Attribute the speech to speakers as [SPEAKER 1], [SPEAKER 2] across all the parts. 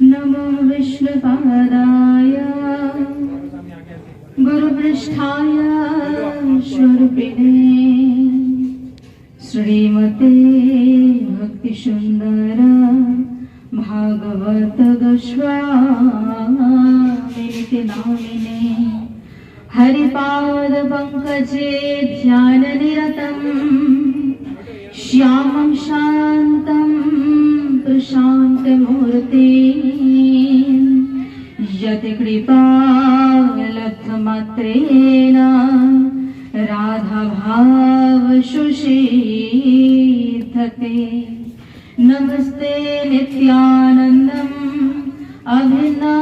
[SPEAKER 1] नमो विष्णुपादाय गुरुपृष्ठाय स्वरूपिणे श्रीमते भक्तिसुन्दर भागवत गोस्वामिनिति नामिने राधा राधाभाव शुषीधते नमस्ते नित्यानन्दम् अभिना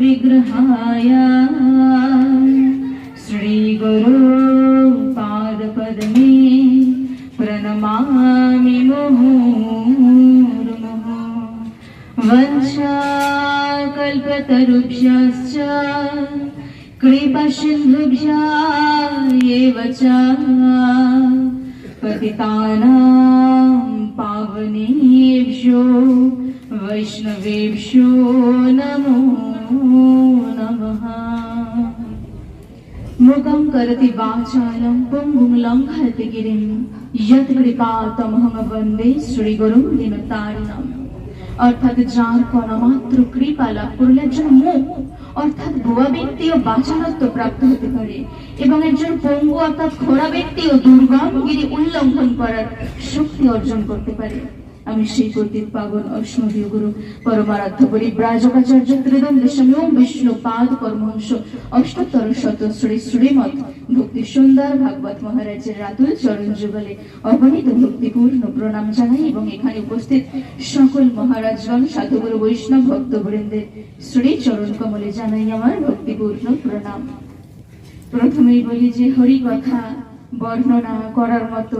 [SPEAKER 1] विग्रहाय पावनेभ्यो वैष्णवेभ्यो नमो नमः मुखं करति वाचालं पुंगुं लङ्घयति गिरिं यत् কৃপাতমহং বন্দে শ্রীগুরু দিনতারিণম অর্থাৎ যার কোনমাত্র কৃপা লাভ করলে একজন মুখ অর্থাৎ ভুয়া ব্যক্তিও বাচারত্ব প্রাপ্ত হতে পারে এবং একজন পঙ্গু অর্থাৎ খোড়া ব্যক্তিও দুর্গম গিরি উল্লঙ্ঘন করার শক্তি অর্জন করতে পারে আমি সেই পতিত পাবন অষ্ণদীয় গুরু পরমারাধ্য পরিব্রাজকাচার্য ত্রিদণ্ড সময় বিষ্ণু পাদ পরমহংস অষ্টোত্তর শত শ্রী শ্রীমৎ ভক্তি সুন্দর ভাগবত মহারাজের রাতুল চরণ যুগলে অগণিত ভক্তিপূর্ণ প্রণাম জানাই এবং এখানে উপস্থিত সকল মহারাজগণ, সাধুগুরু, বৈষ্ণব ভক্তবৃন্দের শ্রী চরণ কমলে জানাই আমার ভক্তিপূর্ণ প্রণাম। প্রথমেই বলি যে হরি কথা বর্ণনা করার মতো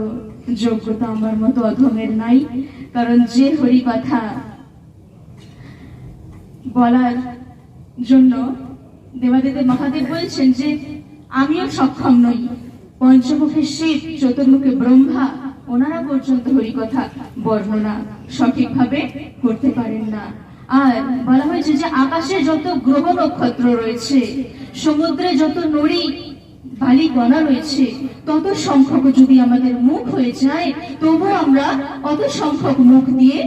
[SPEAKER 1] যোগ্যতা আমার মতো অধমের নাই, কারণ যে হরি কথা বলার জন্য দেবাদেবের মহাদেব বলছেন যে, আমিও সক্ষম নই। পঞ্চমুখী শিব, চতুর্মুখী ব্রহ্মা, ওনারা পর্যন্ত হরি কথা বর্ণনা সঠিকভাবে করতে পারেন না। আর বলা হয়েছে যে, আকাশে যত গ্রহ নক্ষত্র রয়েছে, সমুদ্রে যত নড়ি বালি কণা রয়েছে, তত সংখ্যক যদি আমাদের মুখ হয়ে যায় তবু আমরা অত সংখ্যক মুখ দিয়ে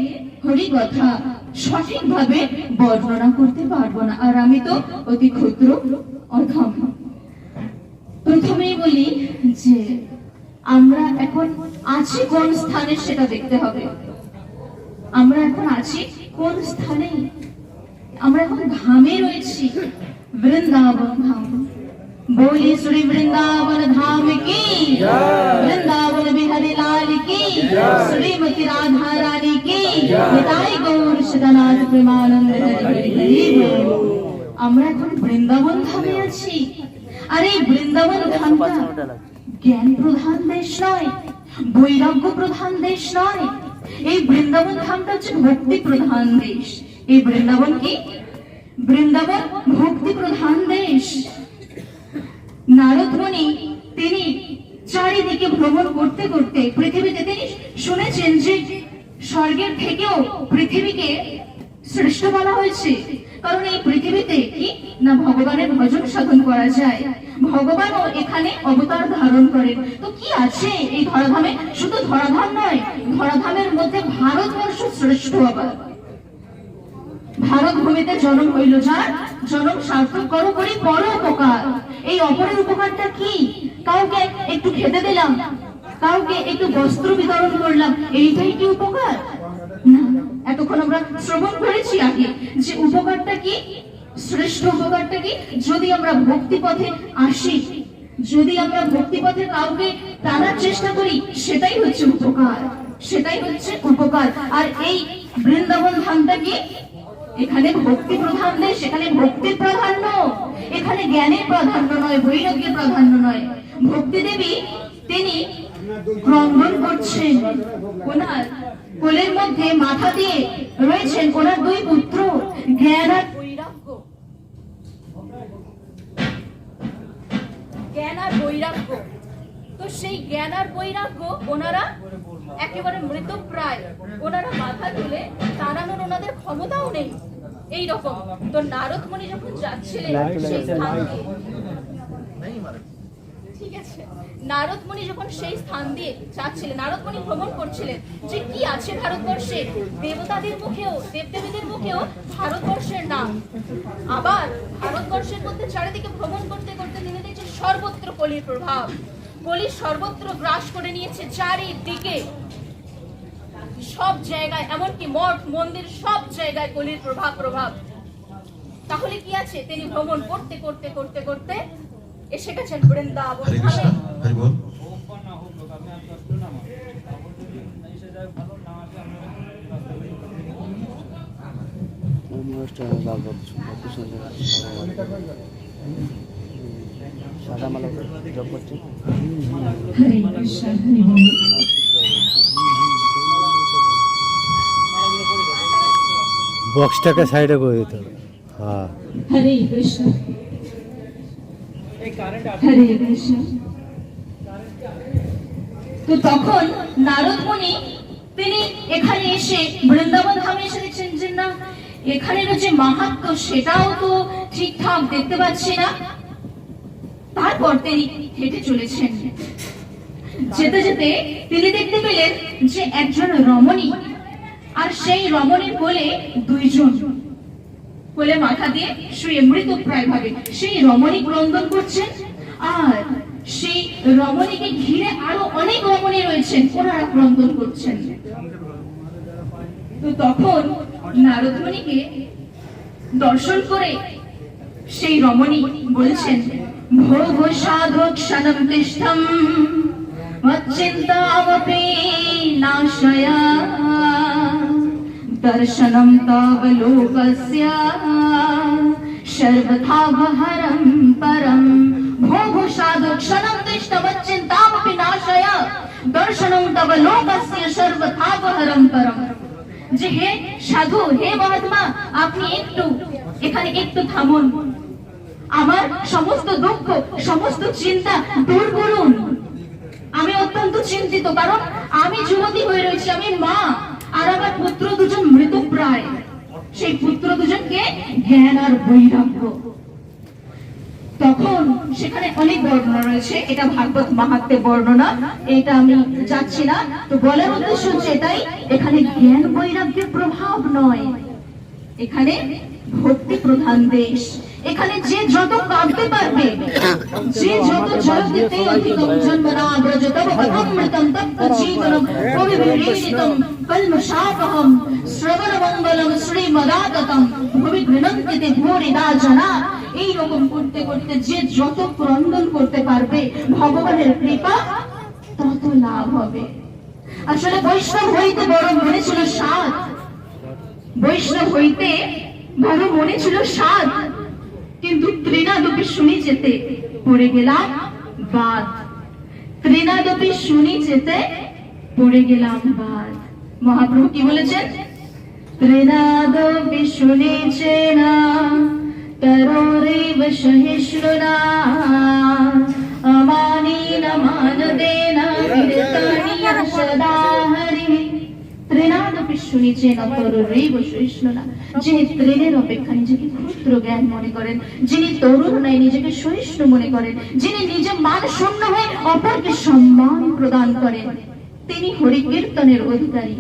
[SPEAKER 1] হরি কথা সঠিকভাবে বর্ণনা করতে পারব না। আর আমি তো অতি ক্ষুদ্র অধম। প্রথমেই বলি যে, আমরা এখন আছি কোন স্থানে সেটা দেখতে হবে। আমরা এখন আছি কোন স্থানে আমরা এখন ধামে রয়েছি। বৃন্দাবন ধাম। बोली श्री वृंदावन धाम की वृंदावन बिहारी लाल की श्रीमती राधा रानी की निताई गौर सदानाथ प्रेमानंद हरि हरि हरि बोल। আমরা এখন বৃন্দাবন ধামে আছি আর এই বৃন্দাবন ধামটা জ্ঞান প্রধান দেশ নয় বৈরাগ্য প্রধান দেশ নয় এই বৃন্দাবন ধামটা হচ্ছে ভক্তি প্রধান দেশ এই বৃন্দাবন কি বৃন্দাবন ভক্তি প্রধান দেশ নারদ মুনি তিনি চারিদিকে ভ্রমণ করতে করতে পৃথিবীতে তিনি শুনেছেন যে স্বর্গের থেকেও পৃথিবীকে শ্রেষ্ঠ বলা হয়েছে। কারণ এই পৃথিবীতে কি? না ভগবানের ভজন সাধন করা যায়। ভগবানও এখানে অবতার ধারণ করেন। তো কি আছে এই ধরাধামে? শুধু ধরাধাম নয়, ধরাধামের মধ্যে ভারতবর্ষ শ্রেষ্ঠ আবার। ভারত ভূমিতে জন্ম হইল যার? জন্ম সার্থক করো করি, পর উপকার। এই অপরের উপকারটা কি? কাউকে একটু খেতে দিলাম, কাউকে একটু বস্ত্র বিতরণ করলাম, এইটাই কি উপকার? এতক্ষণ আমরা শ্রবণ করেছি আগে, যে উপকারটা কি? শ্রেষ্ঠ উপকারটা কি? যদি আমরা ভক্তি পথে আসি, যদি আমরা ভক্তি পথে কাউকে টানার চেষ্টা করি, সেটাই হচ্ছে উপকার, সেটাই হচ্ছে উপকার। আর এই বৃন্দাবন ধামটা কি? এখানে ভক্তি প্রধান দেশ এখানে ভক্তির প্রাধান্য। এখানে জ্ঞানের প্রাধান্য নয়, বৈরাগ্যের প্রাধান্য নয়। ভক্তি দেবী, তিনি ক্রন্দন করছেন। ওনার কোলের মধ্যে মাথা দিয়ে রয়েছেন ওনার দুই পুত্র, জ্ঞান আর
[SPEAKER 2] বৈরাগ্য। জ্ঞান আর বৈরাগ্য। তো সেই জ্ঞান আর বৈরাগ্য ওনারা একেবারে মৃতপ্রায়। ওনারা মাথা তুলে তার
[SPEAKER 3] ওনাদের ক্ষমতাও নেই এই রকম তো নারদ মুনি যখন যাচ্ছিলেন সেই স্থান দিয়ে। ঠিক আছে। নারদ মুনি যখন সেই স্থান দিয়ে যাচ্ছিলেন নারদ মুনি ভ্রমণ করছিলেন যে কি আছে ভারতবর্ষে? দেবতাদের মুখেও দেবদেবীদের মুখেও ভারতবর্ষের নাম। আবার ভারতবর্ষের মধ্যে চারিদিকে ভ্রমণ করতে করতে তিনি দেখছেন সর্বত্র কলির প্রভাব। কলি সর্বত্র গ্রাস করে নিয়েছে চারিদিকে। সব জায়গায় এমনকি মঠ মন্দির সব জায়গায় কলির প্রভাব প্রভাব। তাহলে কি আছে? তিনি ভ্রমণ করতে করতে করতে করতে এসে গেছেন বৃন্দাবন
[SPEAKER 4] সাদা মালা জপ করছে
[SPEAKER 5] বক্সটাকে সাইডে করে দিতে হবে। হ্যাঁ।
[SPEAKER 1] তো তখন নারদ মুনি, তিনি এখানে এসে বৃন্দাবন এসে দেখছেন যে না যে মাহাত্ম সেটাও তো ঠিকঠাক দেখতে পাচ্ছি না। তারপর তিনি হেঁটে চলেছেন। যেতে যেতে তিনি দেখতে পেলেন যে একজন রমণী আর সেই রমণীর কোলে দুইজন। কোলে মাথা দিয়ে শুয়ে মৃতপ্রায় ভাবে সেই রমণী ক্রন্দন করছেন আর সেই রমণীকে ঘিরে আরও অনেক রমণী রয়েছেন ওনারা ক্রন্দন করছেন। তো তখন নারদমণিকে দর্শন করে সেই রমণী বলছেন, ভোগ সাধক সনম তিষ্ঠম মচ্চিন্তামপি নাশয়া সর্বথাবহরম পরম ভোগ সাধক সনম তিষ্ঠম মচ্চিন্তামপি নাশয়া দর্শনম তব লোকস্য সর্বথাবহরম পরম যে হে সাধু হে মহাত্মা আপনি একটু, এখানে একটু থামুন। আমার সমস্ত দুঃখ, সমস্ত চিন্তা দূর করুন। আমি অত্যন্ত চিন্তিত, কারণ আমি যুবতী হয়ে রয়েছি, আমি মা। আর আমার পুত্র দুজন মৃতপ্রায় সেই পুত্র দুজনকে জ্ঞান আর বৈরাগ্য। তখন সেখানে অনেক বর্ণনা রয়েছে, এটা ভাগবত মাহাত্মের বর্ণনা, এটা আমি না। তো বলার উদ্দেশ্য হচ্ছে এটাই, এখানে জ্ঞান বৈরাগ্যের প্রভাব নয়। এখানে ভক্তি প্রধান দেশ। এখানে যে যত কাঁদতে পারবে, যে যত ব্রজ তব অমৃতম তপ্ত জীবনম কবি বিরীডিতম কল্মশাপহম শ্রবণ মঙ্গলম ভুবি গৃণন্তিতে ভূরিদা জনা এইরকম করতে করতে যে যত ক্রন্দন করতে পারবে, ভগবানের কৃপা তত লাভ হবে। আসলে বৈষ্ণব হইতে বড় মনে ছিল সাত বৈষ্ণব হইতে বড় মনে ছিল সাত কিন্তু ত্রিনাদপি শুনি যেতে পড়ে গেলাম বাদ। ত্রিনাদপি শুনি যেতে পড়ে গেলাম বাদ। মহাপ্রভু কি বলেছেন? ত্রিনাদপি শুনি চেনা তরোরেব সহিষ্ণুনা অমানীন মানদেন বিরতানি সদা সম্মান প্রদান করেন। তিনি হরি কীর্তনের অধিকারী।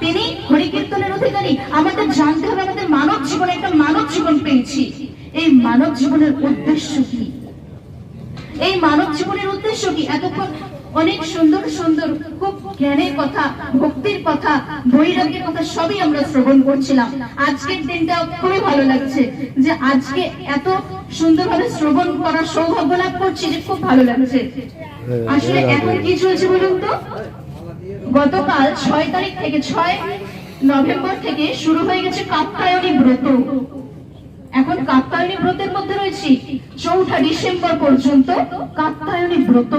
[SPEAKER 1] তিনি হরি কীর্তনের অধিকারী। আমাদের জানতে হবে আমাদের মানব জীবনে একটা মানব জীবন পেয়েছি। এই মানব জীবনের উদ্দেশ্য কি? এই মানব জীবনের উদ্দেশ্য কি? এতক্ষণ অনেক সুন্দর সুন্দর খুব জ্ঞানের কথা ভক্তির কথা বৈরাগ্যের কথা সবই আমরা শ্রবণ করছিলাম। আজকের দিনটা খুবই ভালো লাগছে যে আজকে এত সুন্দরভাবে শ্রবণ করার সৌভাগ্য লাভ করছি যে খুব ভালো লাগছে। আসলে এখন কি চলছে বলুন তো? গতকাল ছয় তারিখ থেকে ছয় নভেম্বর থেকে শুরু হয়ে গেছে কাত্তায়নী ব্রত। এখন কাত্তায়নী ব্রতের মধ্যে রয়েছি চৌঠা ডিসেম্বর পর্যন্ত কাত্তায়নী ব্রত।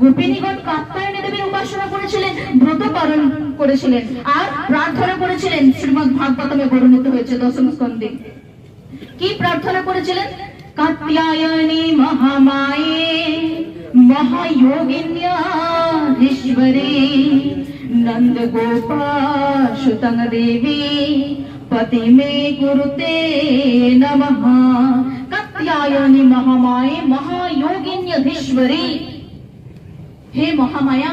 [SPEAKER 1] গোপিনীগণ কাত্তায়নী দেবীর উপাসনা করেছিলেন, ব্রত পালন করেছিলেন, আর প্রার্থনা করেছিলেন, শ্রীমদ ভাগবতমে বর্ণিত হয়েছে দশম স্কন্ধে। কি প্রার্থনা করেছিলেন? কাত্যায়নী মহামায়ে মহায়োগিন্যাধীশ্বরে
[SPEAKER 6] নন্দ গোপাসুতং দেবী, পতি মে গুরুতে নমঃ। কাত্যায়নী মহামায়ে মহায়োগিন্যাধীশ্বরে হে মহামায়া,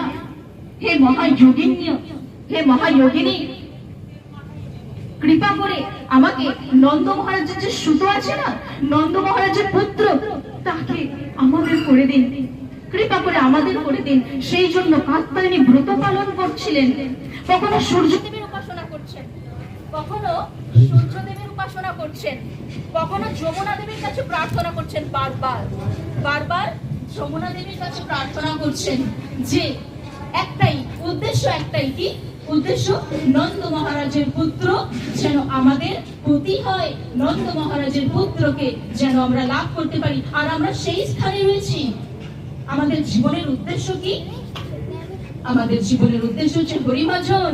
[SPEAKER 6] হে মহাযোগিনী হে মহাযোগিনী, কৃপা করে আমাকে নন্দ মহারাজের যে সুতো আছে না, নন্দ মহারাজের পুত্র, তাকে আমাদের করে দিন। কৃপা করে আমাদের করে দিন। সেই জন্য কাত্তায়নী ব্রত পালন করছিলেন। কখনো সূর্য
[SPEAKER 1] দেবীর উপাসনা করছেন? কখনো সূর্যদেবের উপাসনা করছেন? কখনো যমুনা দেবীর কাছে প্রার্থনা করছেন? বারবার। বারবার যমুনা দেবীর কাছে প্রার্থনা করছেন যে একটাই, উদ্দেশ্য একটাই কি? উদ্দেশ্য নন্দ মহারাজের পুত্র যেন আমাদের পতি হয়, নন্দ মহারাজের পুত্রকে যেন আমরা লাভ করতে পারি। আর আমরা সেই স্থানে রয়েছি। আমাদের জীবনের উদ্দেশ্য কি? আমাদের জীবনের উদ্দেশ্য হচ্ছে হরিভজন।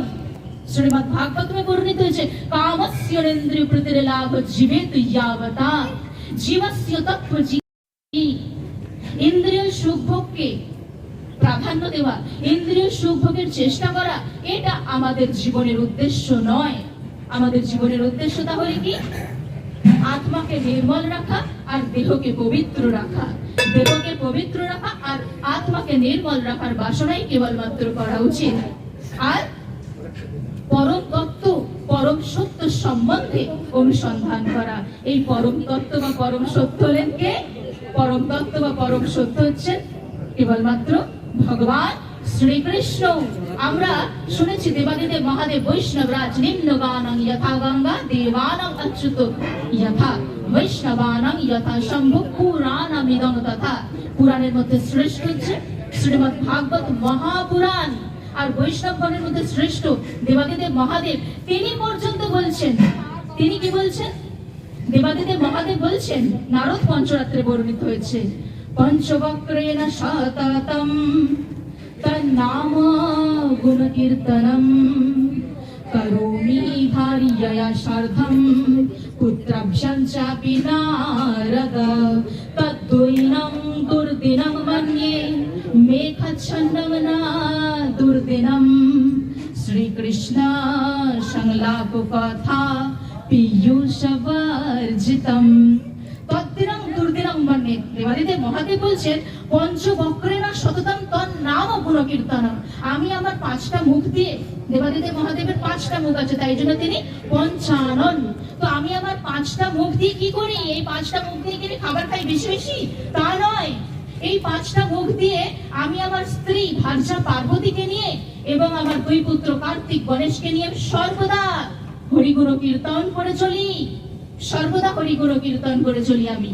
[SPEAKER 1] শ্রীমদ ভাগবতমে বর্ণিত হয়েছে কামস্যরেন্দ্রিয় প্রতির লাভ জীবেত ইয়াবতা। জীবস্য তত্ত্ব ইন্দ্রিয় সুখভোগকে প্রাধান্য দেওয়া, ইন্দ্রিয় সুখভোগের চেষ্টা করা, এটা আমাদের জীবনের উদ্দেশ্য নয়। আমাদের জীবনের উদ্দেশ্য তাহলে কি? আত্মাকে নির্মল রাখা আর দেহকে পবিত্র রাখা। দেহকে পবিত্র রাখা আর আত্মাকে নির্মল রাখার বাসনাই কেবলমাত্র করা উচিত। আর পরম তত্ত্ব, পরম সত্য সম্বন্ধে অনুসন্ধান করা। এই পরম তত্ত্ব বা পরম সত্য হলেন কে? পরম তত্ত্ব বা পরম সত্য হচ্ছেন কেবলমাত্র ভগবান শ্রীকৃষ্ণ। আমরা শুনেছি দেবাদিদেব মহাদেব বৈষ্ণব রাজ নিম্ন গানং যথা গঙ্গা দেবানং অচ্যুত। যথা বৈষ্ণবানং যথা শম্ভু পুরাণমিদং তথা। পুরাণের মধ্যে শ্রেষ্ঠ হচ্ছে শ্রীমৎ ভাগবত মহাপুরাণ। আর বৈষ্ণবগণের মধ্যে শ্রেষ্ঠ দেবাদিদেব মহাদেব, তিনি পর্যন্ত বলছেন। তিনি কি বলছেন? দেবাদিদেব মহাদেব বলছেন, নারদ পঞ্চরাত্রে বর্ণিত হয়েছে। पञ्चवक्रेण तन्नाम तन्नामागुणकीर्तनं करोमि भार्यया सार्धं पुत्रभ्यञ्चापि नारद तद्दुर्दिनं दुर्दिनं मन्ये मेखच्छन्दवना दुर्दिनं श्रीकृष्ण संलापकथा पीयूषवर्जितम् দেবাদিদেব মহাদেব বলছেন পঞ্চবক্রে না সততম তন নাম গুণকীর্তন আমি আমার পাঁচটা মুখ দিয়ে দেবাদিদেব মহাদেবের পাঁচটা মুখ আছে, তাই জন্য তিনি পঞ্চানন। তো আমি আমার পাঁচটা মুখ দিয়ে কি করি? এই পাঁচটা মুখ দিয়ে কি খাবার খাই বেশি বেশি? তা নয়। এই পাঁচটা মুখ দিয়ে আমি আমার স্ত্রী ভার্যা পার্বতীকে নিয়ে এবং আমার দুই পুত্র কার্তিক গণেশকে নিয়ে আমি সর্বদা হরিগুণ কীর্তন করে চলি। সর্বদা হরিগুণ কীর্তন করে চলি আমি।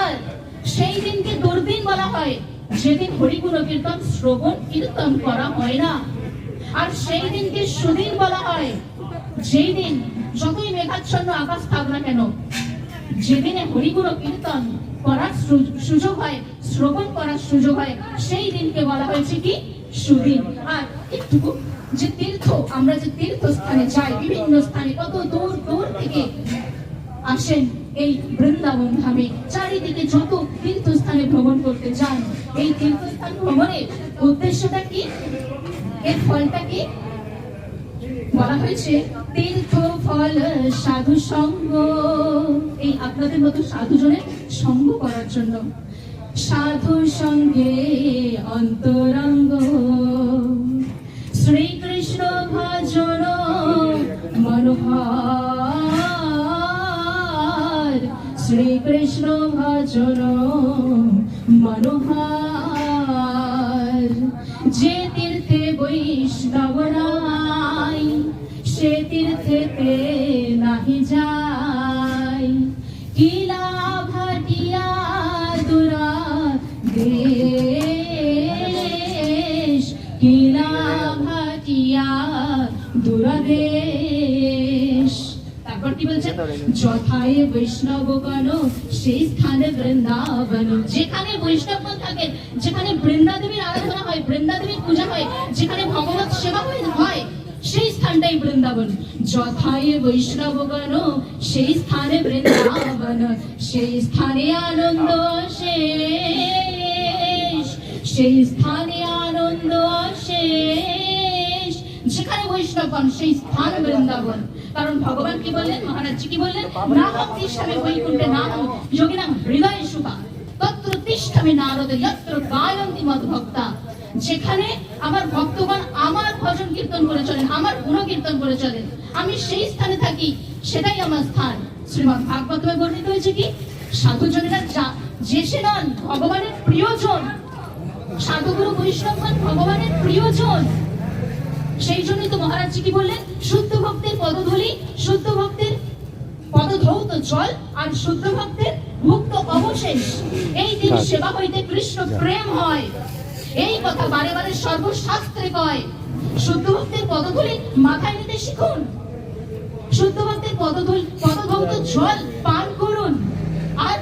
[SPEAKER 1] আর সেই দিনকে দুর্দিন বলা হয়। যেদিন হরিগুণ কীর্তন শ্রবণ কীর্তন করা হয় না। আর সেই দিনকে সুদিন বলা হয়। যেই দিন যতই মেঘাচ্ছন্ন আকাশ থাক না কেন, যেদিনে হরিগুণ কীর্তন করার সুযোগ হয়, শ্রবণ করার সুযোগ হয়, সেই দিনকে বলা হয়েছে কি? সুদিন। আর একটুকু যে তীর্থ, আমরা যে তীর্থ স্থানে যাই, বিভিন্ন স্থানে কত দূর দূর থেকে আসেন এই বৃন্দাবন ধামে চারিদিকে যত তীর্থস্থানে ভ্রমণ করতে যান, এই তীর্থস্থান ভ্রমণের উদ্দেশ্যটা কি? এর ফলটা কি? বলা হয়েছে তীর্থ ফল সাধু সঙ্গ। এই আপনাদের মতো সাধুজনের সঙ্গ করার জন্য। সাধু সঙ্গে অন্তরঙ্গ। শ্রীকৃষ্ণ ভজন মনোহর। শ্রীকৃষ্ণ ভজন মনোহার। যে তীর্থে বৈষ্ণব নাই সে তীর্থেতে নাহি যায়। কিলা তারপর বলছে, যথায় বৈষ্ণব গণ, সেই স্থানে বৃন্দাবন যেখানে বৈষ্ণবগণ থাকেন যেখানে বৃন্দাদেবীর আরাধনা হয়, বৃন্দাদেবীর পূজা হয়, যেখানে ভগবত সেবা হয়- সেই স্থানটাই বৃন্দাবন। যথায় বৈষ্ণবগণ সেই স্থানে বৃন্দাবন, সেই স্থানে আনন্দ শেষ সেই স্থানে আনন্দ আনন্দ যেখানে বৈষ্ণবগণ সেই স্থান বৃন্দাবন। কারণ ভগবান কি বললেন? মহারাজজি কি বললেন? না হম তিষ্ঠামে বৈকুণ্ঠে না হম যোগিনাম হৃদয় সুখা তত্র তিষ্ঠামে নারদ যত্র গায়ন্তি মদ ভক্তা যেখানে আমার ভক্তগণ আমার ভজন কীর্তন করে চলেন, আমার গুণ কীর্তন করে চলেন। আমি সেই স্থানে থাকি, সেটাই আমার স্থান। শ্রীমদ ভাগবতমে বর্ণিত হয়েছে কি? সাধুজনেরা যে সে নন, ভগবানের প্রিয়জন। সাধুগুরু বৈষ্ণবগণ ভগবানের প্রিয়জন। সেই জন্যই তো মহারাজজি কি বললেন? শুদ্ধ ভক্তের পদধূলি শুদ্ধ ভক্তের পদধৌত জল আর শুদ্ধ ভক্তের ভুক্ত অবশেষ। এই দিন। সেবা হইতে কৃষ্ণ প্রেম হয়। এই কথা বারে বারে সর্বশাস্ত্রে কয়। শুদ্ধ ভক্তের পদধূলি মাথায় নিতে শিখুন। শুদ্ধ ভক্তের পদধূল পদধৌত জল পান করুন। আর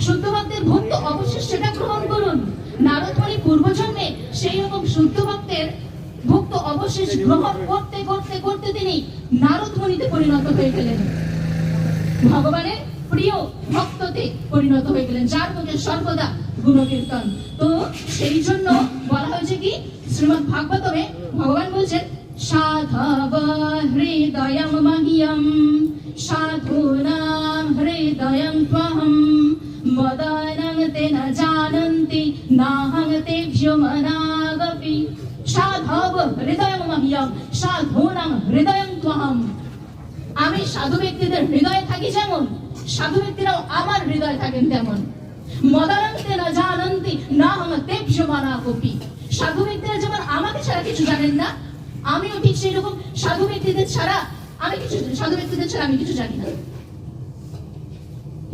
[SPEAKER 1] শুদ্ধ ভক্তের ভক্ত অবশেষ সেটা গ্রহণ করুন। নারদমণি পূর্বজন্মে সেই রকম শুদ্ধ ভক্তের ভক্ত অবশেষ গ্রহণ করতে করতে করতে তিনি নারদমণিতে পরিণত হয়ে গেলেন। ভগবানের প্রিয় ভক্ততে পরিণত হয়ে গেলেন, যার মুখে সর্বদা গুণকীর্তন। তো সেই জন্য বলা হয়েছে কি, শ্রীমদ ভাগবতমে ভগবান বলছেন, সাধব হৃদয়ম মহিয়ম সাধুনাম হৃদয়ম ত্বহম, মদানং তে না জানন্তি, নাহং তেভ্যো মনাগপি সাধব হৃদয়ম মহিয়ম সাধুনাম হৃদয়ম ত্বহম। আমি সাধু ব্যক্তিদের হৃদয়ে থাকি যেমন, সাধু ব্যক্তিরাও আমার হৃদয়ে থাকেন তেমন। মদানন্তে না জানন্তি, না হম মানা কপি সাধু ব্যক্তিরা যেমন আমাকে ছাড়া কিছু জানেন না, আমিও ঠিক সেই রকম সাধু ব্যক্তিদের ছাড়া আমি কিছু, সাধু ব্যক্তিদের ছাড়া আমি কিছু জানি না।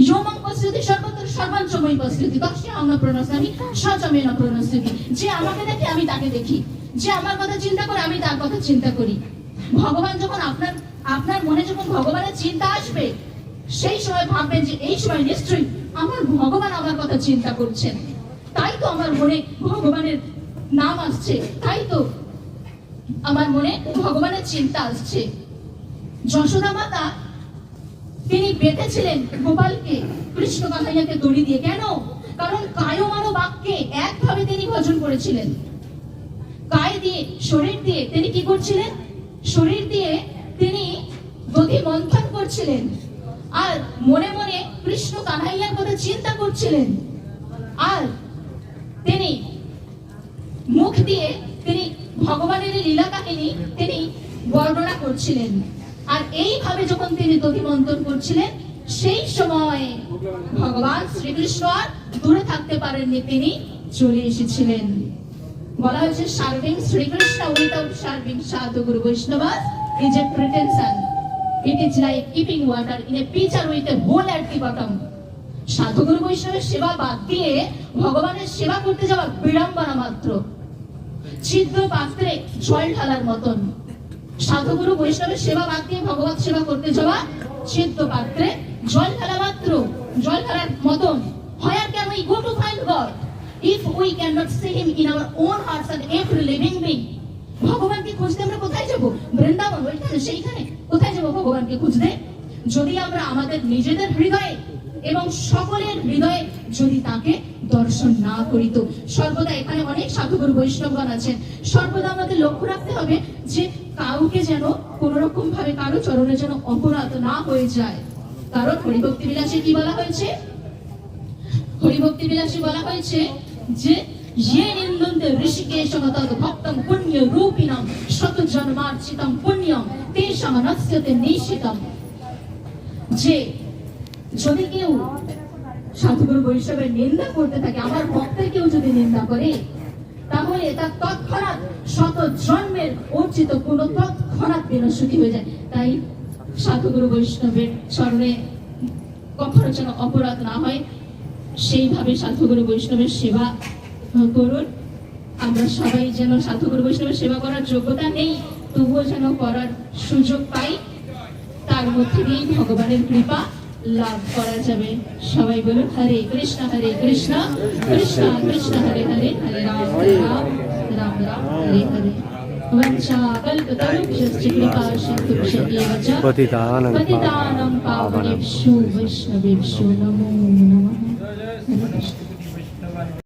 [SPEAKER 1] যোমং পশ্চিতি সর্বত্র সর্বাঞ্চময় পশ্চিতি তস্য অঙ্গ প্রণস্যামি সচমেন প্রণস্যতি যে আমাকে দেখে আমি তাকে দেখি। যে আমার কথা চিন্তা করে, আমি তার কথা চিন্তা করি। ভগবান যখন আপনার আপনার মনে যখন ভগবানের চিন্তা আসবে, সেই সময় ভাববেন যে এই সময় নিশ্চয়ই আমার ভগবান আমার কথা চিন্তা করছেন। তাই তো আমার মনে ভগবানের নাম আসছে। তাই তো আমার মনে ভগবানের চিন্তা আসছে। যশোদা মাতা, তিনি বেঁধেছিলেন গোপালকে, কৃষ্ণ কানাইয়াকে দড়ি দিয়ে। কেন? কারণ কায়মানো বাক্যে একভাবে তিনি ভজন করেছিলেন। কায় দিয়ে, শরীর দিয়ে তিনি কি করছিলেন? শরীর দিয়ে তিনি দধি মন্থন করছিলেন। আর মনে মনে কৃষ্ণ কানাইয়ার কথা চিন্তা করছিলেন। আর তিনি মুখ দিয়ে তিনি ভগবানের লীলা কাহিনী তিনি বর্ণনা করছিলেন। আর এইভাবে যখন তিনি দধি মন্থন করছিলেন, সেই সময় ভগবান শ্রীকৃষ্ণ আর দূরে থাকতে পারেননি, তিনি চলে এসেছিলেন। বলা হয়েছে serving Shrikrishna without serving sadhu guru Vaishnava is a pretension it is like keeping water in a pitcher with a hole at the bottom সাধুগুরু বৈষ্ণবের সেবা বাদ দিয়ে ভগবানের সেবা করতে যাওয়া বিড়ম্বনা মাত্র। ছিদ্র পাত্রে জল ঢালার মতন। সাধুগুরু বৈষ্ণবের সেবা বাদ দিয়ে ভগবত সেবা করতে যাওয়া ছিদ্র পাত্রে জল ঢালা মাত্র। জল ঢালার মতন। Where can we go to find God if we cannot see Him in our own hearts and every living being? ভগবানকে খুঁজতে আমরা কোথায় যাব? বৃন্দাবন, ওইখানে, সেইখানে। কোথায় যাব ভগবানকে খুঁজতে? যদি আমরা আমাদের নিজেদের হৃদয়ে এবং সকলের হৃদয়ে যদি তাকে দর্শন না করি তো? সর্বদা এখানে অনেক সাধুগুরু বৈষ্ণবগণ আছেন। সর্বদা আমাদের লক্ষ্য রাখতে হবে যে কাউকে যেন কোন রকম ভাবে কারও চরণে যেন অপরাধ না হয়ে যায়। কারণ হরিভক্তি বিলাসে কি বলা হয়েছে? হরিভক্তি বিলাসে বলা হয়েছে જે જેની ઉન્નંતે ઋષિકેશગતગ ભક્તં પુણ્ય રૂપિણમ શત જન્માર્જિતમ પુણ્યમ તેષામ નસ્યતે નિશિતમ যে যদি কেউ সাধুগুরু বৈষ্ণবের নিন্দা করতে থাকে, আমার ভক্তের কেউ যদি নিন্দা করে, তাহলে তার তৎক্ষণাৎ শত জন্মের অর্চিত কোন তৎক্ষণাৎ যেন সুখী হয়ে যায়। তাই সাধুগুরু বৈষ্ণবের স্মরণে কখনো যেন অপরাধ না হয়। সেইভাবে সাধুগুরু বৈষ্ণবের সেবা করুন। আমরা সবাই যেন সাধুগুরু বৈষ্ণবের সেবা করার যোগ্যতা নেই তবুও যেন করার সুযোগ পাই। তার মধ্যে দিয়েই ভগবানের কৃপা লাভ করা যাবে। সবাই বলুন হরে কৃষ্ণ হরে কৃষ্ণ। কৃষ্ণ কৃষ্ণ হরে হরে হরে রাম রাম রাম রাম হরে হরে। পতিতানং
[SPEAKER 5] পাবনেভ্যো
[SPEAKER 1] বৈষ্ণবেভ্যো নমো নমঃ। Thank you.